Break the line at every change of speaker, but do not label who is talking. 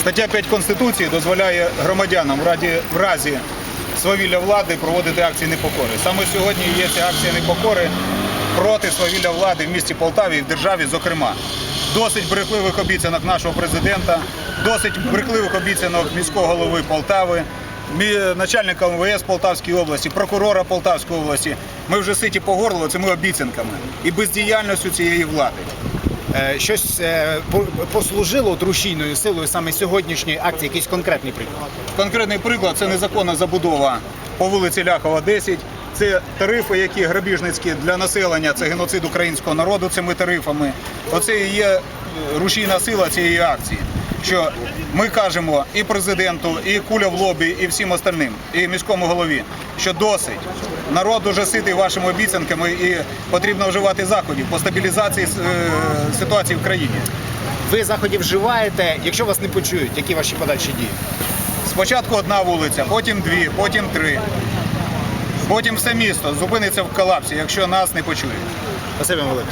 Стаття 5 Конституції дозволяє громадянам в раді, в разі свавілля влади проводити акції непокори. Саме сьогодні є ця акція непокори проти свавілля влади в місті Полтаві і в державі, зокрема. Досить брехливих обіцянок нашого президента, досить брехливих обіцянок міського голови Полтави, начальника МВС Полтавської області, прокурора Полтавської області. Ми вже ситі по горло цими обіцянками і бездіяльністю цієї влади.
Е, Щось е, по- послужило рушійною силою саме сьогоднішньої акції, якийсь конкретний приклад.
Конкретний приклад це незаконна забудова по вулиці Ляхова, 10. Це тарифи, які грабіжницькі для населення, це геноцид українського народу цими тарифами. Оце і є е, рушійна сила цієї акції. Що ми кажемо і президенту, і куля в лобі, і всім остальним, і міському голові, що досить. Народ дуже ситий вашими обіцянками і потрібно вживати заходів по стабілізації е, ситуації в країні.
Ви заходів вживаєте, якщо вас не почують, які ваші подальші дії?
Спочатку одна вулиця, потім дві, потім три. Потім все місто зупиниться в колапсі, якщо нас не почують.
Спасибі, Володь.